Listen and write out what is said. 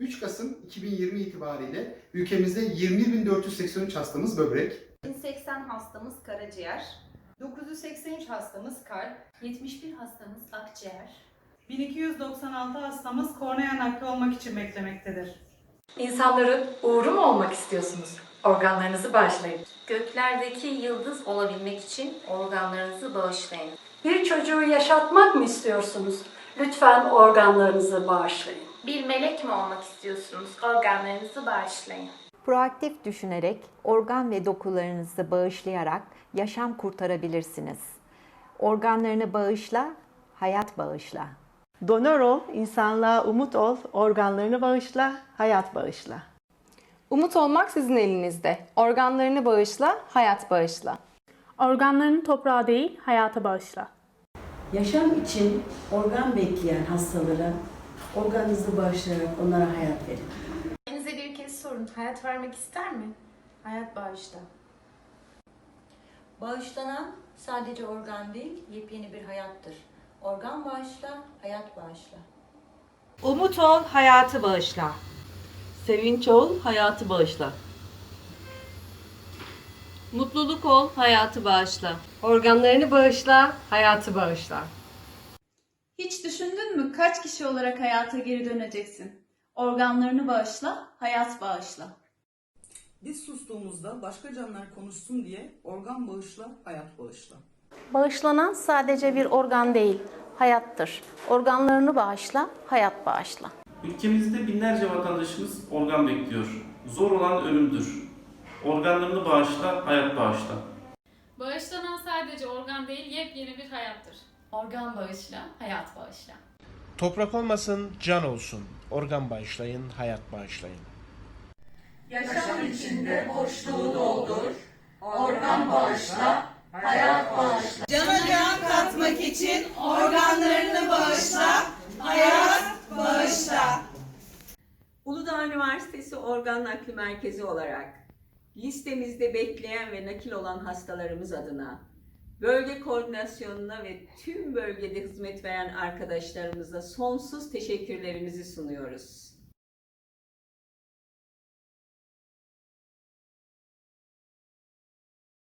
3 Kasım 2020 itibariyle ülkemizde 21.483 hastamız böbrek, 1080 hastamız karaciğer, 983 hastamız kalp, 71 hastamız akciğer, 1296 hastamız kornea nakli olmak için beklemektedir. İnsanların uğru mu olmak istiyorsunuz? Organlarınızı bağışlayın. göklerdeki yıldız olabilmek için organlarınızı bağışlayın. Bir çocuğu yaşatmak mı istiyorsunuz? Lütfen organlarınızı bağışlayın. Bir melek mi olmak istiyorsunuz? Organlarınızı bağışlayın. Proaktif düşünerek, organ ve dokularınızı bağışlayarak yaşam kurtarabilirsiniz. Organlarını bağışla, hayat bağışla. Donör ol, insanlığa umut ol, organlarını bağışla, hayat bağışla. Umut olmak sizin elinizde. Organlarını bağışla, hayat bağışla. Organlarını toprağa değil, hayata bağışla. Yaşam için organ bekleyen hastalara organınızı bağışlayarak onlara hayat verin. Kendinize bir kez sorun. Hayat vermek ister mi? Hayat bağışla. Bağışlanan sadece organ değil, yepyeni bir hayattır. Organ bağışla, hayat bağışla. Umut ol, hayatı bağışla. Sevinç ol, hayatı bağışla. Mutluluk ol, hayatı bağışla. Organlarını bağışla, hayatı bağışla. Hiç düşündün mü kaç kişi olarak hayata geri döneceksin? Organlarını bağışla, hayat bağışla. Biz sustuğumuzda başka canlılar konuşsun diye organ bağışla, hayat bağışla. Bağışlanan sadece bir organ değil, hayattır. Organlarını bağışla, hayat bağışla. Ülkemizde binlerce vatandaşımız organ bekliyor. Zor olan ölümdür. Organlarını bağışla, hayat bağışla. Bağışlanan sadece organ değil, yepyeni bir hayattır. Organ bağışla, hayat bağışla. Toprak olmasın, can olsun. Organ bağışlayın, hayat bağışlayın. Yaşam içinde boşluğu doldur, organ bağışla, hayat bağışla. Cana can katmak için organlarını bağışla, hayat bağışla. Uludağ Üniversitesi Organ Nakli Merkezi olarak listemizde bekleyen ve nakil olan hastalarımız adına bölge koordinasyonuna ve tüm bölgede hizmet veren arkadaşlarımıza sonsuz teşekkürlerimizi sunuyoruz.